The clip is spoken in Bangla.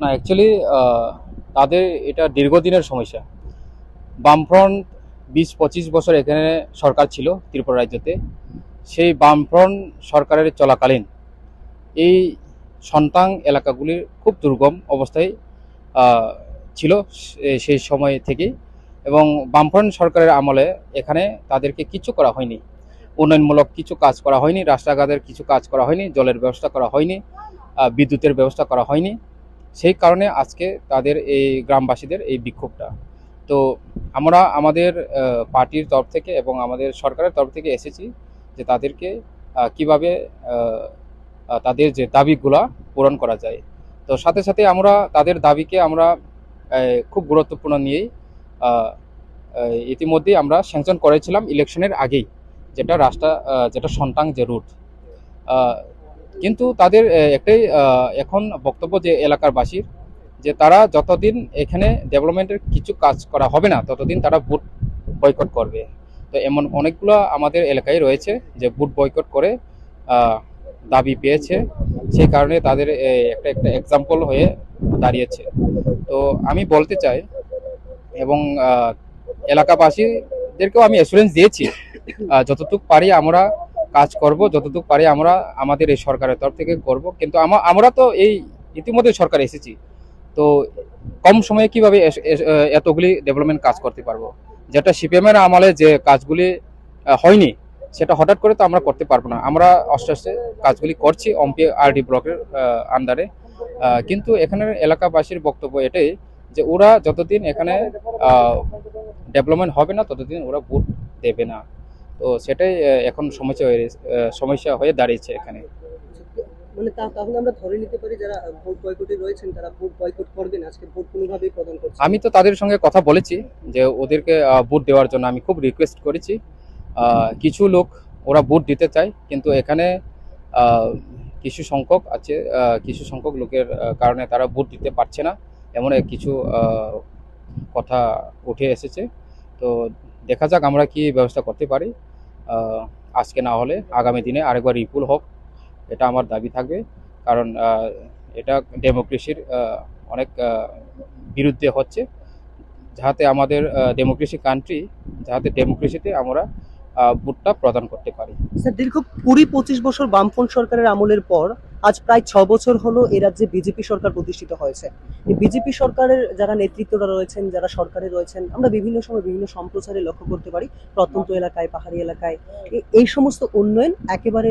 না অ্যাকচুয়ালি তাদের এটা দীর্ঘদিনের সমস্যা। বামফ্রন্ট বিশ, পঁচিশ বছর এখানে সরকার ছিল ত্রিপুরা রাজ্যতে। সেই বামফ্রন্ট সরকারের চলাকালীন এই সন্তান এলাকাগুলির খুব দুর্গম অবস্থায় ছিল সেই সময় থেকে এবং বামফ্রন্ট সরকারের আমলে এখানে তাদেরকে কিছু করা হয়নি। উন্নয়নমূলক কিছু কাজ করা হয়নি, রাস্তাঘাটের কিছু কাজ করা হয়নি, জলের ব্যবস্থা করা হয়নি বিদ্যুতের ব্যবস্থা করা হয়নি। সেই কারণে আজকে তাদের এই গ্রামবাসীদের এই বিক্ষোভটা। তো আমরা আমাদের পার্টির তরফ থেকে এবং আমাদের সরকারের তরফ থেকে এসেছি যে তাদেরকে কীভাবে তাদের যে দাবিগুলা পূরণ করা যায়। তো সাথে সাথে আমরা তাদের দাবিকে আমরা খুব গুরুত্বপূর্ণ নিয়েই ইতিমধ্যেই আমরা স্যাংশন করেছিলাম ইলেকশনের আগেই, যেটা রাস্তা যেটা সন্তান যে রুট। কিন্তু তাদের একটাই এখন বক্তব্য যে এলাকার বাসীর যে তারা যতদিন এখানে ডেভেলপমেন্টের কিছু কাজ করা হবে না, ততদিন তারা বুট বয়কট করবে। তো এমন অনেকগুলো আমাদের এলাকায় রয়েছে যে বুট বয়কট করে দাবি পেয়েছে। সেই কারণে তাদের একটা একটা এক্সাম্পল হয়ে দাঁড়িয়েছে। তো আমি বলতে চাই, এবং এলাকাবাসীদেরকেও আমি অ্যাসুরেন্স দিয়েছি যতটুকু পারি আমরা কাজ করব, যতটুকু পারি আমরা আমাদের এই সরকারের তরফ থেকে করব। কিন্তু আমরা তো এই ইতিমধ্যে সরকার এসেছি। তো কম সময়ে কীভাবে এতগুলি ডেভেলপমেন্ট কাজ করতে পারব? যেটা সিপিএমের আমলে যে কাজগুলি হয়নি, সেটা হঠাৎ করে তো আমরা করতে পারব না। আমরা আস্তে আস্তে কাজগুলি করছি অম্পি আরডি ব্লকের আন্ডারে কিন্তু এখানের এলাকাবাসীর বক্তব্য এটাই যে ওরা যতদিন এখানে ডেভেলপমেন্ট হবে না, ততদিন ওরা ভোট দেবে না। তো সেটাই এখন সমস্যা হয়ে সমস্যা হয়ে দাঁড়িয়েছে এখানে। মানে তাহলে আমরা ধরে নিতে পারি যারা ভোট বয়কটে রয়েছেন তারা ভোট বয়কট করবেন আজকে ভোট কোনোভাবেই প্রদান করছে আমি তো তাদের সঙ্গে কথা বলেছি যে ওদেরকে ভোট দেওয়ার জন্য আমি খুব রিকোয়েস্ট করেছি। কিছু লোক ওরা ভোট দিতে চায় কিন্তু এখানে কিছু সংখ্যক আছে কিছু সংখ্যক লোকের কারণে তারা ভোট দিতে পারছে না। এমন এক কিছু কথা উঠে এসেছে। তো দেখা যাক আমরা কি ব্যবস্থা করতে পারি। আজকে না হলে আগামী দিনে আরেকবার রিপুল হোক, এটা আমার দাবি থাকবে। কারণ এটা ডেমোক্রেসির অনেক বিরুদ্ধে হচ্ছে। যাতে আমাদের ডেমোক্রেসি কান্ট্রি যাতে ডেমোক্রেসিতে আমরা ভোটটা প্রদান করতে পারি। স্যার, দীর্ঘ কুড়ি পঁচিশ বছর বামফ্রন্ট সরকারের আমলের পর আজ প্রায় ছ বছর হলো এ রাজ্যে বিজেপি সরকার প্রতিষ্ঠিত হয়েছে। বিজেপি সরকারের যারা নেতৃত্বরা রয়েছেন, যারা সরকারে রয়েছেন, আমরা বিভিন্ন সময় বিভিন্ন সম্প্রচারে লক্ষ্য করতে পারি। প্রত্যন্ত এলাকায়, পাহাড়ি এলাকায়। এই সমস্ত উন্নয়ন একেবারে